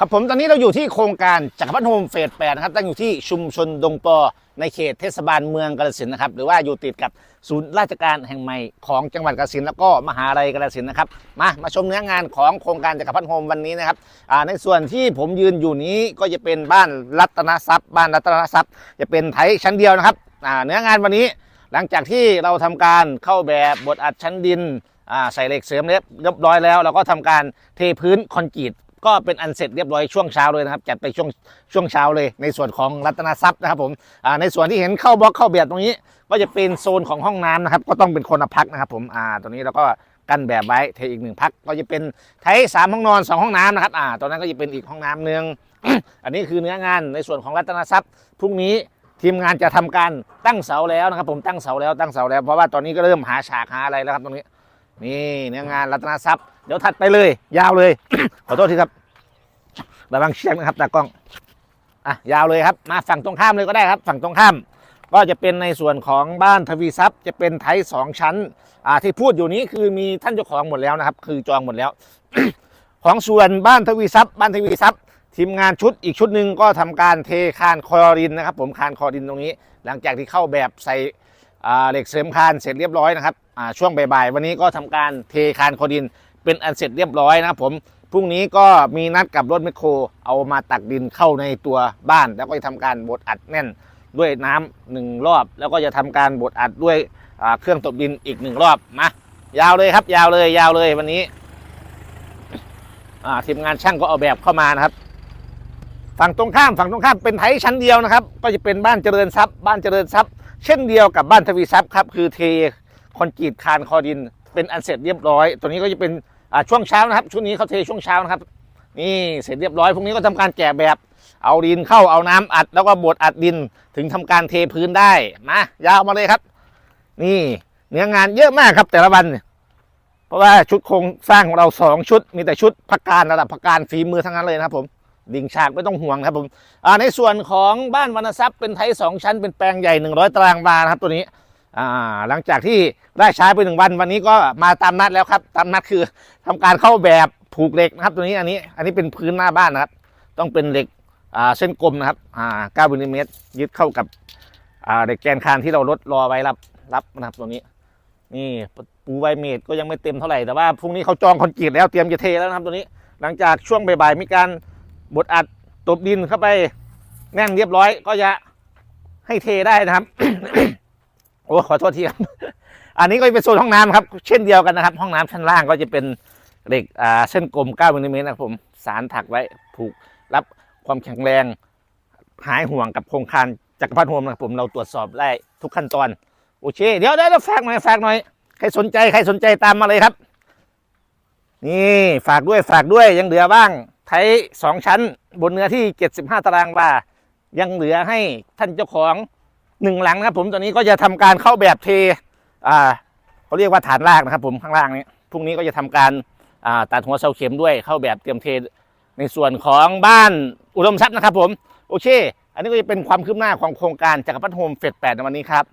ครับผมตอนนี้เราอยู่ที่โครงการจักรพัฒน์โฮมเฟสแปดนะครับตั้งอยู่ที่ชุมชนดงปอในเขตเทศบาลเมืองกาฬสินนะครับหรือว่าอยู่ติดกับศูนย์ราชการแห่งใหม่ของจังหวัดกาฬสินแล้วก็มหาลัยกาฬสินนะครับมามาชมเนื้องานของโครงการจักรพัฒน์โฮมวันนี้นะครับในส่วนที่ผมยืนอยู่นี้ก็จะเป็นบ้านรัตนทรัพย์ บ้านรัตนทรัพย์ จะเป็นไทยชั้นเดียวนะครับเนื้องานวันนี้หลังจากที่เราทำการเข้าแบบบดอัดชั้นดินใส่เหล็กเสริมเรียบรียบร้อยแล้ว เราก็ทำการเทพื้นคอนกรีต ก็เป็นอันเสร็จเรียบร้อยช่วงเช้าเลยนะครับ จัดไปช่วงช่วงเช้าเลยในส่วนของรัตนทรัพย์นะครับผมอ่าในส่วนที่เห็นเข้าบล็อกเข้าแบบตรงนี้ ก็จะเป็นโซนของห้องน้ำนะครับ ก็ต้องเป็นคนพักนะครับผมอ่าตรงนี้เราก็กันแบบไว้เทอีกหนึ่งพักก็จะเป็นไทยสามห้องนอนสองห้องน้ำนะครับอ่าตอนนั้นก็จะเป็นอีกห้องน้ำหนึ่งอันนี้คือเนื้องานในส่วนของรัตนทรัพย์พรุ่งนี้ทีมงานจะทำการตั้งเสาแล้วนะครับ ผมตั้งเสาแล้วตั้งเสาแล้วเพราะว่าตอนนี้ก็เริ่มหาฉากหาอะไรแล้วครับตรงนี้ นี่เนื้องานรัตนทรัพย์เดี๋ยวถัดไปเลย ยาวเลย ขอโทษทีครับระวังเชือกนะครับตากล้องอะยาวเลยครับมาฝั่งตรงข้ามเลยก็ได้ครับ ฝั่งตรงข้าม ก็จะเป็นในส่วนของบ้านทวีทรัพย์ จะเป็นไทยสองชั้นอ่าที่พูดอยู่นี้คือมีท่านเจ้าของหมดแล้วนะครับ คือจองหมดแล้ว ของส่วนบ้านทวีทรัพย์ บ้านทวีทรัพย์ทีมงานชุดอีกชุดหนึ่งก็ทำการเทคานคอรินนะครับ ผมคานคอรินตรงนี้ หลังจากที่เข้าแบบใส่อ่าเหล็กเสริมคานเสร็จเรียบร้อยนะครับ ช่วงบ่ายๆวันนี้ก็ทำการเทคานคอรินเป็นอันเสร็จเรียบร้อยนะครับผมพรุ่งนี้ก็มีนัดกับรถแมคโครเอามาตักดินเข้าในตัวบ้าน แล้วก็จะทำการบดอัดแน่นด้วยน้ำหนึ่งรอบ แล้วก็จะทำการบดอัดด้วยอ่าเครื่องตบดินอีกหนึ่งรอบมายาวเลยครับ ยาวเลยยาวเลยวันนี้อ่าทีมงานช่างก็เอาแบบเข้ามานะครับ ฝั่งตรงข้ามฝั่งตรงข้ามเป็นไทยชั้นเดียวนะครับ ก็จะเป็นบ้านเจริญทรัพย์ บ้านเจริญทรัพย์ เช่นเดียวกับบ้านทวีทรัพย์ครับคือเท คอนกรีตคานคอดิน เป็นอันเสร็จเรียบร้อย ตัวนี้ก็จะเป็นช่วงเช้านะครับช่วงนี้เขาเทช่วงเช้านะครับ นี่เสร็จเรียบร้อยพรุ่งนี้ก็ทำการแกะแบบ เอาดินเข้าเอาน้ำอัด แล้วก็บดอัดดินถึงทำการเทพื้นได้มายาวมาเลยครับ นี่เนื้องานเยอะมากครับแต่ละวันเนี่ยเพราะว่าชุดโครงสร้างของเราสองชุด มีแต่ชุดพักการระดับพักการฝีมือทั้งนั้นเลยนะครับผมดิ่งฉากไม่ต้องห่วงนะครับผมในส่วนของบ้านวรรณทรัพย์เป็นไทยสองชั้นเป็นแปลงใหญ่ 100 ตารางวานะครับตัวนี้ หลังจากที่ได้ใช้ไปหนึ่งวันวันนี้ก็มาตามนัดแล้วครับ ตามนัดคือทำการเข้าแบบผูกเหล็กนะครับ ตัวนี้อันนี้อันนี้เป็นพื้นหน้าบ้านนะครับ ต้องเป็นเหล็กเส้นกลมนะครับอ่า9มิลลิเมตรยึดเข้ากับเหล็กแกนคานที่เราลดรอไว้รับรับนะครับตัวนี้ นี่ปูใบเมดก็ยังไม่เต็มเท่าไหร่แต่ว่าพรุ่งนี้เขาจองคอนกรีตแล้วเตรียมจะเทแล้วนะครับตัวนี้ หลังจากช่วงบ่ายๆมีการบดอัดตบดินเข้าไปแน่นเรียบร้อยก็จะให้เทได้นะครับ โอ้ขอโทษทีครับ อันนี้ก็เป็นโซนห้องน้ำครับ เช่นเดียวกันนะครับ ห้องน้ำชั้นล่างก็จะเป็นเหล็กอ่าเส้นกลม9มิลลิเมตรนะครับผมสารถักไว้ผูกรับความแข็งแรง หายห่วงกับโครงคานจักรพรรดิโฮมนะครับผมเราตรวจสอบได้ทุกขั้นตอน โอเค เดี๋ยวเดี๋ยวฝากหน่อยฝากหน่อยใครสนใจใครสนใจตามมาเลยครับ นี่ฝากด้วยฝากด้วยยังเหลือบ้างไทยสองชั้นบนเนื้อที่ 75 ตารางวายังเหลือให้ท่านเจ้าของ หนึ่งหลังนะครับผมตอนนี้ก็จะทำการเข้าแบบเทอ่าเขาเรียกว่าฐานรากนะครับ ผมข้างล่างนี้พรุ่งนี้ก็จะทำการอ่าตัดหัวเสาเข็มด้วยเข้าแบบเตรียมเทในส่วนของบ้านอุดมทรัพย์นะครับ ผมโอเค อันนี้ก็จะเป็นความคืบหน้าของโครงการจักรพัฒน์โฮมเฟสแปดในวันนี้ครับ